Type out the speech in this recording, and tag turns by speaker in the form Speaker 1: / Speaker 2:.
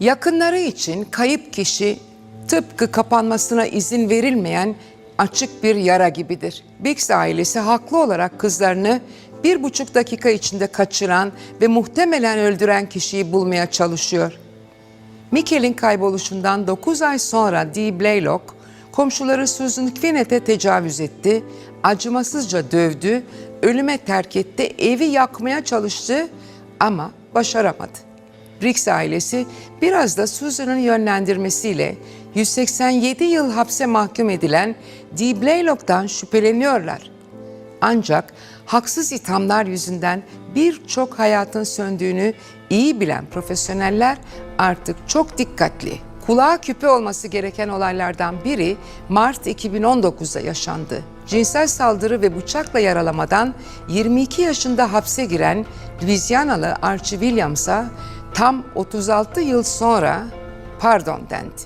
Speaker 1: Yakınları için kayıp kişi tıpkı kapanmasına izin verilmeyen açık bir yara gibidir. Biggs ailesi haklı olarak kızlarını bir buçuk dakika içinde kaçıran ve muhtemelen öldüren kişiyi bulmaya çalışıyor. Mikkel'in kayboluşundan 9 ay sonra Dee Blaylock, komşuları Susan Quinnett'e tecavüz etti, acımasızca dövdü, ölüme terk etti, evi yakmaya çalıştı ama başaramadı. Riggs ailesi biraz da Susan'ın yönlendirmesiyle 187 yıl hapse mahkum edilen Dee Blaylock'tan şüpheleniyorlar. Ancak haksız ithamlar yüzünden birçok hayatın söndüğünü iyi bilen profesyoneller artık çok dikkatli. Kulağa küpe olması gereken olaylardan biri Mart 2019'da yaşandı. Cinsel saldırı ve bıçakla yaralamadan 22 yaşında hapse giren Louisianalı Archie Williams'a tam 36 yıl sonra pardon dendi.